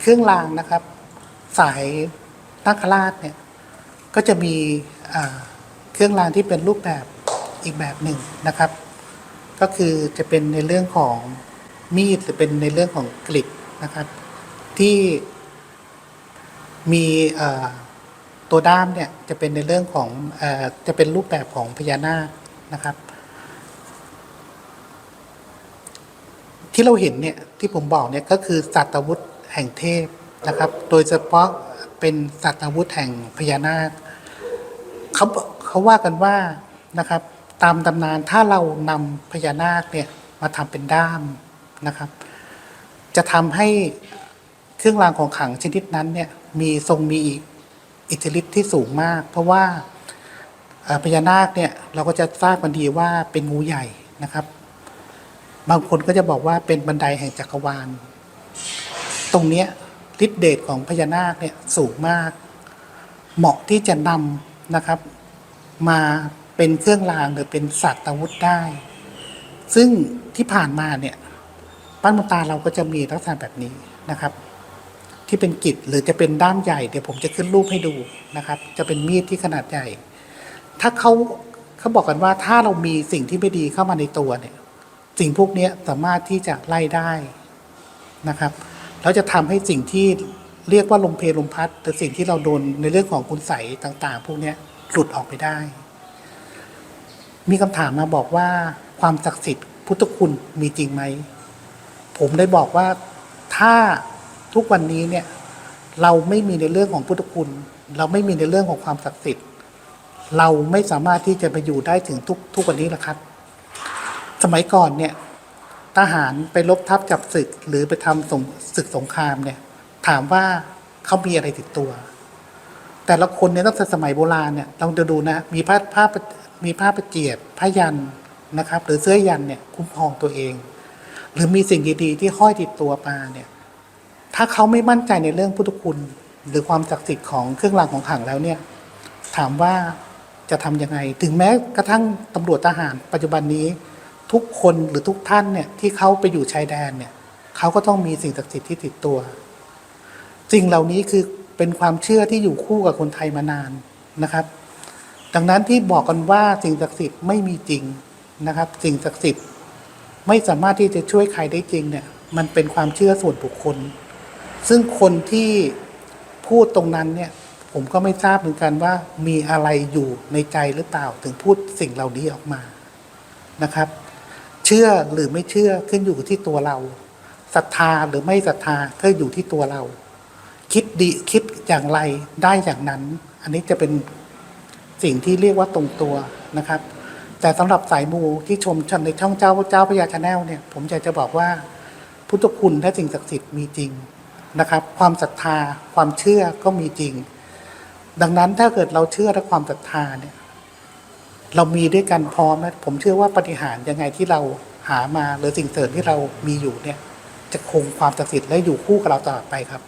เครื่องรางนะครับ สายนาคราชเนี่ยก็จะมีเครื่องรางที่เป็นรูปแบบอีกแบบหนึ่งนะครับ ก็คือจะเป็นในเรื่องของมีดหรือเป็นในเรื่องของกลิดนะครับ ที่มีตัวด้ามเนี่ยจะเป็นในเรื่องของอจะเป็นรูปแบบของพญานาคนะครับ ที่เราเห็นเนี่ยที่ผมบอกเนี่ยก็คือสัตว์วุธ แห่งเทพนะครับ โดยเฉพาะเป็นสัตว์อาวุธแห่งพญานาคเขาเขาว่ากันว่านะครับ ตามตำนานถ้าเรานำพญานาคเนี่ยมาทำเป็นด้ามนะครับ จะทำให้เครื่องรางของขลังชนิดนั้นเนี่ยมีทรงมีอิทธิฤทธิ์ที่สูงมาก เพราะว่าพญานาคเนี่ยเราก็จะทราบกันดีว่าเป็นงูใหญ่นะครับ บางคนก็จะบอกว่าเป็นบันไดแห่งจักรวาล ตรงเนี้ยฤทธิเดชของพญานาคเนี่ยสูงมาก เหมาะที่จะนำนะครับ มาเป็นเครื่องรางหรือเป็นสัตว์อาวุธได้ ซึ่งที่ผ่านมาเนี่ยบ้านมุตาเราก็จะมีลักษณะแบบนี้นะครับ ที่เป็นกิจหรือจะเป็นด้ามใหญ่เดี๋ยวผมจะขึ้นรูปให้ดูนะครับ จะเป็นมีดที่ขนาดใหญ่ ถ้าเขาเขาบอกกันว่าถ้าเรามีสิ่งที่ไม่ดีเข้ามาในตัวเนี่ย สิ่งพวกนี้สามารถที่จะไล่ได้นะครับ แล้วจะทำให้สิ่งที่เรียกว่าลมเพลลมพัดหรือสิ่งที่เราโดนในเรื่องของคุณใสต่าง ๆ พวกนี้หลุดออกไปได้ มีคำถามมาบอกว่าความศักดิ์สิทธิ์พุทธคุณมีจริงไหม ผมได้บอกว่าถ้าทุกวันนี้เนี่ยเราไม่มีในเรื่องของพุทธคุณ เราไม่มีในเรื่องของความศักดิ์สิทธิ์ เราไม่สามารถที่จะไปอยู่ได้ถึงทุกทุกวันนี้หรอกครับ สมัยก่อนเนี่ย ทหารไปลบทับจับศึกหรือไปทำสงศึกสงครามเนี่ย ถามว่าเขามีอะไรติดตัว แต่ละคนเนี่ยตั้งแต่สมัยโบราณเนี่ยเราจะดูนะมีผ้าผ้ามีผ้าประเจียดผ้ายันนะครับ หรือเสื้อยันเนี่ยคุ้มครองตัวเอง หรือมีสิ่งดีๆที่ห้อยติดตัวมาเนี่ย ถ้าเขาไม่มั่นใจในเรื่องพุทธคุณ หรือความศักดิ์สิทธิ์ของเครื่องรางของขลังแล้วเนี่ย ถามว่าจะทำยังไง ถึงแม้กระทั่งตำรวจทหารปัจจุบันนี้ ทุกคนหรือทุกท่านเนี่ยที่เขาไปอยู่ชายแดนเนี่ยเขาก็ต้องมีสิ่งศักดิ์สิทธิ์ที่ติดตัวสิ่งเหล่านี้คือเป็นความเชื่อที่อยู่คู่กับคนไทยมานานนะครับ ดังนั้นที่บอกกันว่าสิ่งศักดิ์สิทธิ์ไม่มีจริงนะครับ สิ่งศักดิ์สิทธิ์ไม่สามารถที่จะช่วยใครได้จริงเนี่ย มันเป็นความเชื่อส่วนบุคคล ซึ่งคนที่พูดตรงนั้นเนี่ย ผมก็ไม่ทราบเหมือนกันว่ามีอะไรอยู่ในใจหรือเปล่าถึงพูดสิ่งเหล่านี้ออกมานะครับ ชื่อหรือไม่เชื่อขึ้นอยู่ที่ตัวเราศรัทธาหรือไม่ศรัทธาก็อยู่ที่ตัวเรา คิดดีคิดอย่างไรได้อย่างนั้น อันนี้จะเป็นสิ่งที่เรียกว่าตรงตัวนะครับ แต่สำหรับสายมูที่ชมชนในช่องเจ้าเจ้าพญาชาแนลเนี่ยผมอยากจะบอกว่า พุทธคุณและสิ่งศักดิ์สิทธิ์มีจริงนะครับ ความศรัทธาความเชื่อก็มีจริง ดังนั้นถ้าเกิดเราเชื่อและความศรัทธาเนี่ย เรามีด้วยกันพร้อมนะผมเชื่อว่าปฏิหารยังไงที่เราหามาหรือสิ่งเสริมที่เรามีอยู่เนี่ย จะคงความศักดิ์สิทธิ์และอยู่คู่กับเราตลอดไปครับ